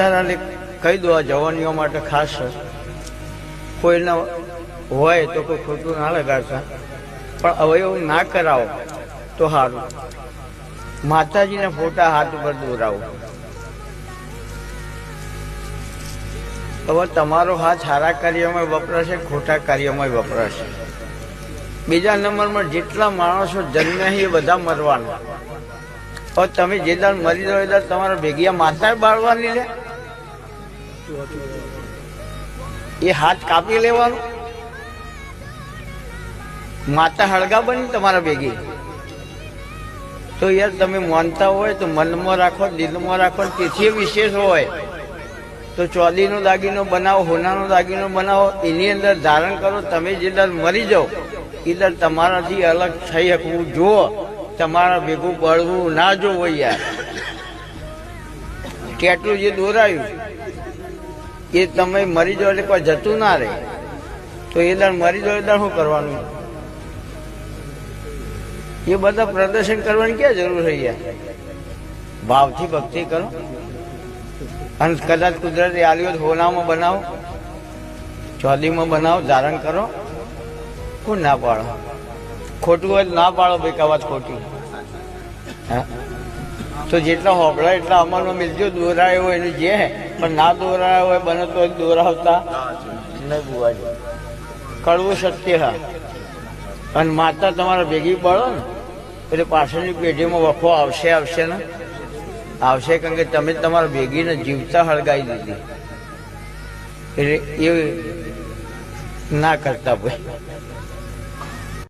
અત્યારે કહી દો, આ જવાનીઓ માટે ખાસ કોઈને હોય તો કોઈ ખોટું ના લગાડતા. પણ અવયવ ના કરાવો તો સારું. માતાજીના ફોટા હાથ ઉપર દોરાવો. હવે તમારો હાથ સારા કાર્યમાં વપરાશે, ખોટા કાર્યમાં વપરાશે. બીજા નંબરમાં જેટલા માણસો જન્મ્યા એ બધા મરવાના. હવે તમે જે દાન મરી દો એ દાન તમારા ભેગિયા માતા બાળવાની લે. એ હાથ કાપી લેવાનો? માતા હળગા બની તમારા ભેગી. તો યાર તમે માનતા હોય તો મનમાં રાખો, દિલમાં રાખો તેથી વિશેષ હોય. તો ચોદીનો દાગીનો બનાવો, હોનાનો દાગીનો બનાવો, એની અંદર ધારણ કરો, તમે જે દર મરી જાઓ, એ દર તમારાથી અલગ થઈ શકવું. જુઓ, તમારા ભેગું બળવું ના જોવો યાર. કેટલું જે દોરાયું. એ તમે મરી જાઓ એટલે કોઈ જતું ના રહે. તો એ દર મરી જાઓ એ દર શું કરવાનું? એ બધા પ્રદર્શન કરવાની ક્યાં જરૂર છે યાર? ભાવથી ભક્તિ કરો. અને કદાચ કુદરતી આલ્યો તો હોનામાં બનાવો ચોદીમાં બનાવો, ધારણ કરો. કોણ ના પાડો. ખોટું હોય ના પાડો ભાઈ કવાત ખોટી. હા? તો જેટલા હોબળા એટલા અમારો મિલજો દોરાયો હોય એનું જે પણ ના દોરાયો હોય બને તો દોરાવતા. નહીં બુવાજી કડવું સત્ય હા. અને માતા તમારા ભેગી પડો ને એટલે પાછળની પેઢીમાં વફો આવશે આવશે ને. આવશે કારણ કે તમે તમારા ભેગીને જીવતા હળગાવી દીધી. એટલે એ ના કરતા ભાઈ.